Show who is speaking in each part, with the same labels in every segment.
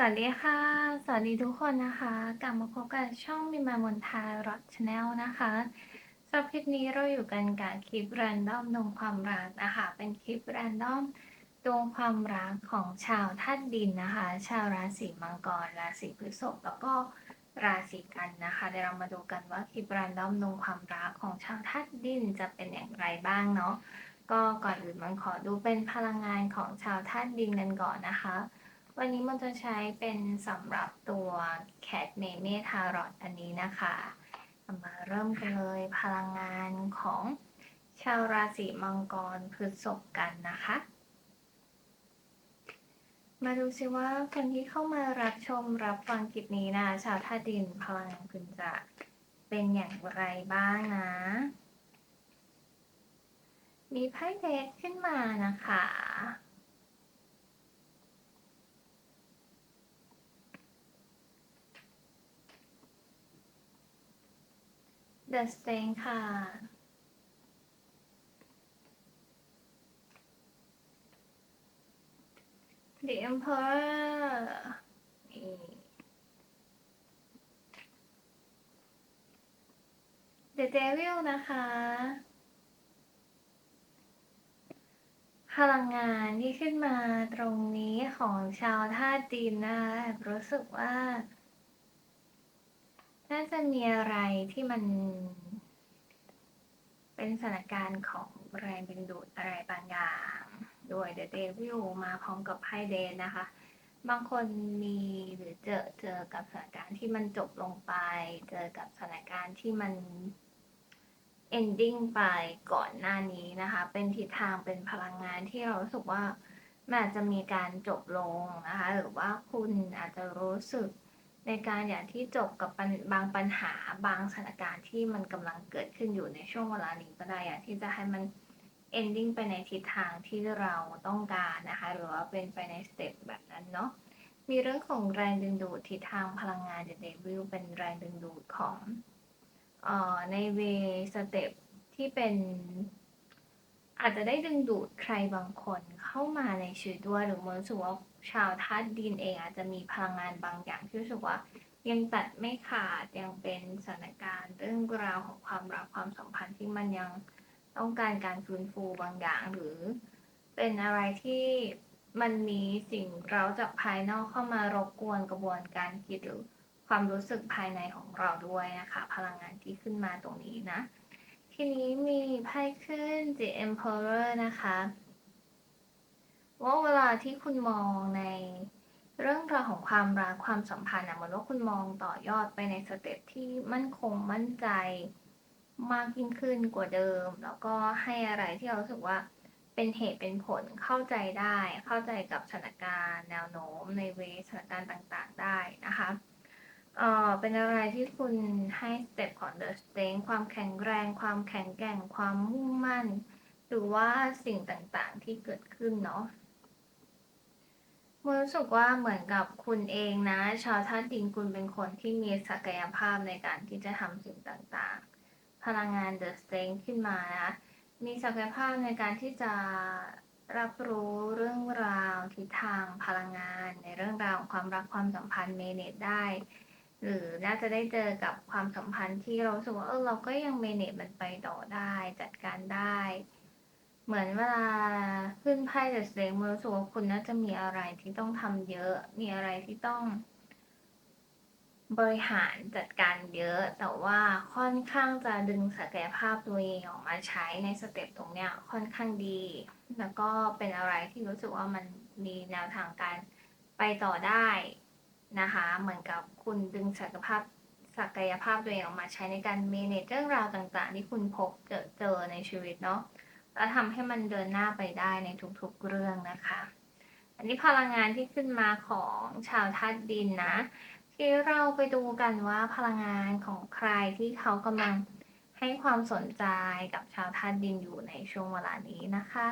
Speaker 1: สวัสดีค่ะ สวัสดีทุกคนนะคะ กลับมาพบกับช่องมิมามนทารอดชาแนลนะคะสำหรับคลิปนี้เราอยู่กันกับคลิปแรนดอมดวงความรักนะคะ เป็นคลิปแรนดอมดวงความรักของชาวธาตุดินนะคะ ชาวราศีมังกร ราศีพฤษภแล้วก็ราศีกันนะคะ เดี๋ยวเรามาดูกันว่าคลิปแรนดอมดวงความรักของชาวธาตุดินจะเป็นอย่างไรบ้างเนาะ ก็ก่อนอื่นมันขอดูเป็นพลังงานของชาวธาตุดินกันก่อนนะคะ วันนี้มันจะใช้เป็นสำหรับตัวแคทเมเมทารอตอันนี้นะคะมาเริ่มกันเลยพลังงานของชาวราศีมังกรพฤษภกันนะคะ มาดูซิว่าคนที่เข้ามารับชมรับฟังคลิปนี้นะ ชาวธาตุดินพลังงานคุณจะเป็นอย่างไรบ้างนะ มีไพ่เดทขึ้นมานะคะ The Stain ค่ะ The Emperor นี่ The Devil นะคะ พลังงานที่ขึ้นมาตรงนี้ของชาวธาตุดินนะรู้สึกว่า น่าจะมีอะไรที่มัน เป็นสถานการณ์ของแรงดึงดูดอะไรบางอย่างโดย The Devil มาพร้อมกับไพ่เดนนะคะ บางคนมีหรือเจอเจอกับสถานการณ์ที่มันจบลงไป เจอกับสถานการณ์ที่มัน ending ไปก่อนหน้านี้นะคะ เป็นทิศทางเป็นพลังงานที่เรารู้สึกว่ามันอาจจะมีการจบลงนะคะ หรือว่าคุณอาจจะรู้สึก ในการอยากที่จบกับบางปัญหาบางสถานการณ์ที่มันกำลังเกิดขึ้นอยู่ในช่วงเวลานี้ก็ได้อย่ากที่จะให้มัน ending ไปในทิศทางที่เราต้องการนะคะหรือว่าเป็นไปในสเต็ปแบบนั้นเนาะมีเรื่องของแรงดึงดูดทิศทางพลังงานเดเดวิลเป็นแรงดึงดูดของเอ่อในเวสเต็ปที่เป็นอาจจะได้ดึงดูดใครบางคน เข้ามาในชีวิตด้วยหรือมันรู้สึกว่าชาวธาตุดินเองอาจจะมีพลังงานบางอย่างที่รู้สึกว่ายังตัดไม่ขาดยังเป็นสถานการณ์เรื่องราวของความรักความสัมพันธ์ที่มันยังต้องการการฟื้นฟูบางอย่างหรือ เป็นอะไรที่มันมีสิ่งเราจากภายนอกเข้ามารบกวนกระบวนการคิดหรือความรู้สึกภายในของเราด้วยนะคะ พลังงานที่ขึ้นมาตรงนี้นะ ทีนี้มีไพ่ขึ้น The Emperor นะคะ ว่าเวลาที่คุณมองในเรื่องราวของความรักความสัมพันธ์อะเหมือนว่าคุณมองต่อยอดไปในสเต็ปที่มั่นคงมั่นใจมากยิ่งขึ้นกว่าเดิม แล้วก็ให้อะไรที่เราสึกว่าเป็นเหตุเป็นผลเข้าใจได้ เข้าใจกับสถานการณ์ แนวโน้มในเวสถานการณ์ต่างๆได้นะคะเอ่อเป็นอะไรที่คุณให้สเต็ปของ The Strength ความแข็งแรง ความแข็งแกร่งความมุ่งมั่น หรือว่าสิ่งต่างๆที่เกิดขึ้นเนาะ มันรู้สึกว่าเหมือนกับคุณเองนะ ชาวธาตุดินคุณเป็นคนที่มีศักยภาพในการที่จะทำสิ่งต่างๆ พลังงาน The Strength ขึ้นมานะ มีศักยภาพในการที่จะรับรู้เรื่องราวทิศทางพลังงาน ในเรื่องราวของความรักความสัมพันธ์เมเนจได้ หรือน่าจะได้เจอกับความสัมพันธ์ที่เราสึกว่าเออเราก็ยังเมเนจมันไปต่อได้จัดการได้ เหมือนเวลาขึ้นไพ่เดอะสเตงมันรู้สึกว่าคุณน่าจะมีอะไรที่ต้องทำเยอะ มีอะไรที่ต้อง บริหารจัดการเยอะ แต่ว่าค่อนข้างจะดึงศักยภาพตัวเองออกมาใช้ในสเต็ปตรงเนี้ยค่อนข้างดี แล้วก็เป็นอะไรที่รู้สึกว่ามันมีแนวทางการไปต่อได้นะคะ เหมือนกับคุณดึงศักยภาพศักยภาพตัวเองออกมาใช้ในการ manage เรื่องราวต่าง ๆ ที่คุณพบเจอเจอในชีวิตเนาะ แล้วทำให้มันเดินหน้าไปได้ในทุกๆเรื่องนะคะ อันนี้พลังงานที่ขึ้นมาของชาวธาตุดินนะ ที่เราไปดูกันว่าพลังงานของใครที่เขากำลังให้ความสนใจกับชาวธาตุดินอยู่ในช่วงเวลานี้นะคะ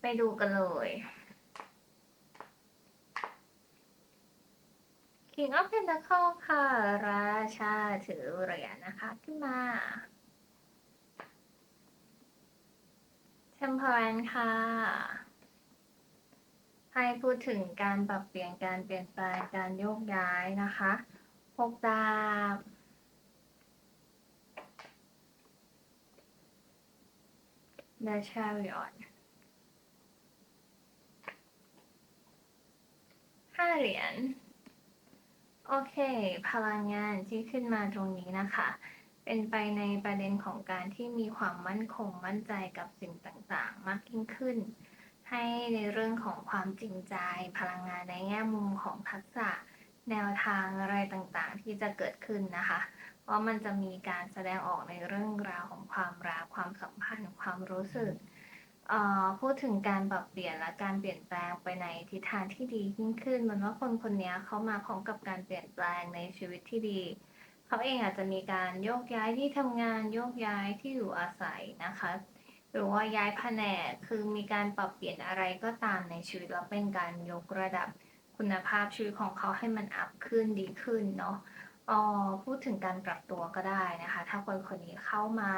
Speaker 1: ไปดูกันเลย King of Pentacle ค่ะ ราชาถือเหรียญนะคะ ขึ้นมา Temperance ค่ะ ให้พูดถึงการปรับเปลี่ยนการเปลี่ยนแปลงการโยกย้ายนะคะหกดาบ The Chariot ห้าเหรียญ โอเค พลังงานที่ขึ้นมาตรงนี้นะคะ เป็นไปในประเด็นของการที่มีความมั่นคงมั่นใจกับสิ่งต่างๆ มากยิ่งขึ้น ให้ในเรื่องของความจริงใจ พลังงานในแง่มุมของทักษะ แนวทางอะไรต่างๆ ที่จะเกิดขึ้นนะคะเพราะมันจะมีการแสดงออกในเรื่องราวของความรักความสัมพันธ์ความรู้สึกออพูดถึงการปรับเปลี่ยนและการเปลี่ยนแปลงไปในทิศทางที่ดียิ่งขึ้นเหมันว่าคนคนนี้เขามาพร้อมกับการเปลี่ยนแปลงในชีวิตที่ดี เขาเองอาจจะมีการโยกย้ายที่ทำงานโยกย้ายที่อยู่อาศัยนะคะ หรือว่าย้ายแผนกคือมีการปรับเปลี่ยนอะไรก็ตามในชีวิตแล้วเป็นการยกระดับคุณภาพชีวิตของเขาให้มันอัพขึ้นดีขึ้นเนาะอ๋อพูดถึงการปรับตัวก็ได้นะคะ ถ้าคนคนนี้เข้ามา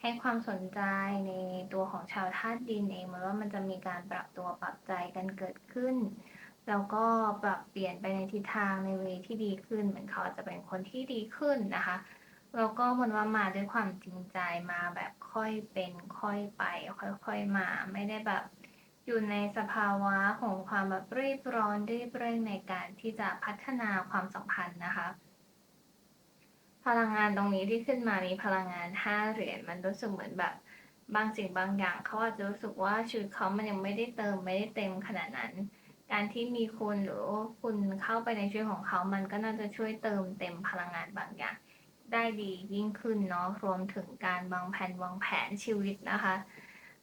Speaker 1: ให้ความสนใจในตัวของชาวธาตุดินเองมันว่ามันจะมีการปรับตัวปรับใจกันเกิดขึ้น แล้วก็ปรับเปลี่ยนไปในทิศทางในเวที่ดีขึ้น เหมือนเขาจจะเป็นคนที่ดีขึ้นนะคะแล้วก็มันว่ามาด้วยความจริงใจมาแบบค่อยเป็นค่อยไป ค่อยๆมา ไม่ได้แบบอยู่ในสภาวะของความแบบรีบร้อนรีบเร่งในการที่จะพัฒนาความสัมพันธ์นะคะ พลังงานตรงนี้ที่ขึ้นมามีพลังงานห้าเหรียญมันรู้สึกเหมือนแบบบางสิ่งบางอย่างเขาอาจจะรู้สึกว่าชีวิตเขามันยังไม่ได้เติมไม่ได้เต็มขนาดนั้น การที่มีคุณหรือว่าคุณเข้าไปในชีวิตของเขา มันก็น่าจะช่วยเติมเต็มพลังงานบางอย่าง ได้ดียิ่งขึ้นเนาะ รวมถึงการวางแผนวางแผนชีวิตนะคะ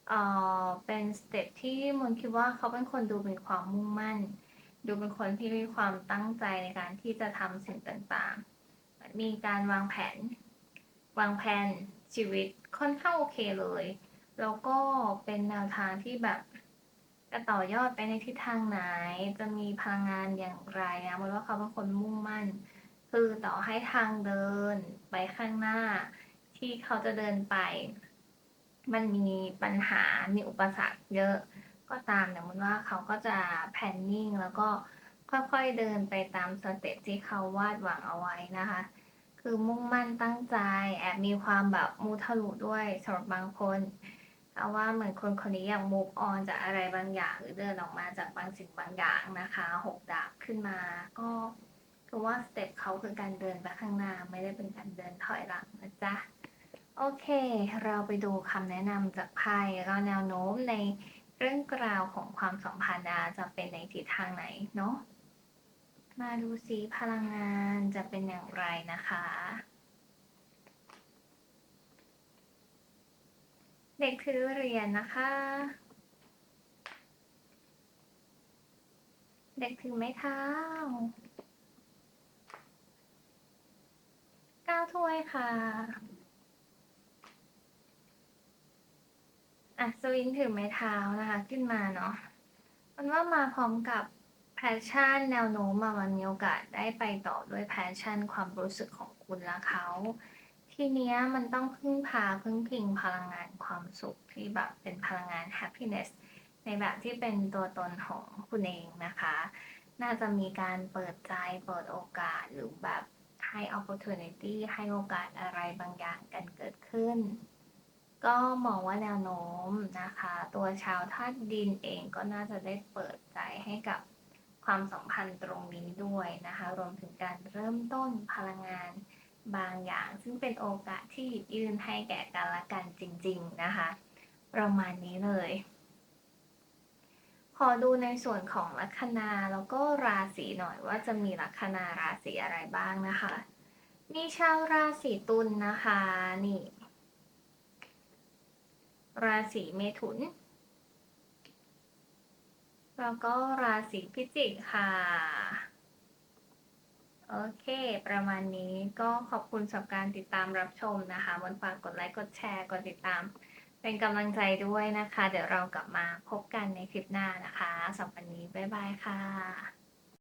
Speaker 1: เอ่อเป็นสเต็ปที่มนคิดว่าเขาเป็นคนดูมีความมุ่งมั่น ดูเป็นคนที่มีความตั้งใจในการที่จะทำสิ่งต่างๆ มีการวางแผน วางแผนชีวิตค่อนข้างโอเคเลย แล้วก็เป็นแนวทางที่แบบ จะต่อยอดไปในทิศทางไหน จะมีพลังงานอย่างไรนะมันว่าเขาเป็นคนมุ่งมั่น คือต่อให้ทางเดินไปข้างหน้า ที่เขาจะเดินไป มันมีปัญหา มีอุปสรรคเยอะก็ตามแต่มันว่าเขาก็จะแพนนิ่งแล้วก็ค่อยๆเดินไปตามสเต็ปที่เขาวาดหวังเอาไว้นะคะ คือมุ่งมั่นตั้งใจ แอบมีความแบบมูทะลุด้วยสำหรับบางคน เอาว่าเหมือนคนคนนี้อยากมูฟออนจากอะไรบางอย่าง หรือเดินออกมาจากบางสิ่งบางอย่างนะคะหกดาบขึ้นมา ก็คือว่าสเต็ปเขาคือการเดินไปข้างหน้าไม่ได้เป็นการเดินถอยหลังนะจ๊ะโอเค เราไปดูคำแนะนำจากไพ่แล้วก็แนวโน้มในเรื่องราวของความสัมพันธ์จะเป็นในทิศทางไหนเนาะมาดูซิพลังงานจะเป็นอย่างไรนะคะ เด็กถือเหรียญนะคะ เด็กถือไม้เท้าเก้าถ้วยค่ะ อะสวิงถือไม้เท้านะคะ ขึ้นมาเนาะ มันว่ามาพร้อมกับแพชชั่นแนวโน้มมามันมีโอกาสได้ไปต่อด้วยแพชชั่นความรู้สึกของคุณและเขา ทีเนี้ยมันต้องพึ่งพาพึ่งพิงพลังงานความสุขที่แบบเป็นพลังงาน happiness ในแบบที่เป็นตัวตนของคุณเองนะคะ น่าจะมีการเปิดใจเปิดโอกาสหรือแบบให้ opportunity ให้โอกาสอะไรบางอย่างกันเกิดขึ้น ก็มองว่าแนวโน้มนะคะ ตัวชาวธาตุดินเองก็น่าจะได้เปิดใจให้กับความสัมพันธ์ตรงนี้ด้วยนะคะ รวมถึงการเริ่มต้นพลังงาน บางอย่าง ซึ่งเป็นโอกาสที่หยิบยื่นให้แก่กันและกันจริง ๆ นะคะ ประมาณนี้เลย ขอดูในส่วนของลัคนาแล้วก็ราศีหน่อยว่าจะมีลัคนาราศีอะไรบ้างนะคะ มีชาวราศีตุลนนะคะนี่ราศีเมถุน แล้วก็ราศีพิจิกค่ะ โอเค ประมาณนี้ก็ขอบคุณสำหรับการติดตามรับชมนะคะบนฝากกดไลค์ กดแชร์ กดติดตาม เป็นกำลังใจด้วยนะคะ เดี๋ยวเรากลับมาพบกันในคลิปหน้านะคะสำหรับวันนี้ บ๊ายบายค่ะ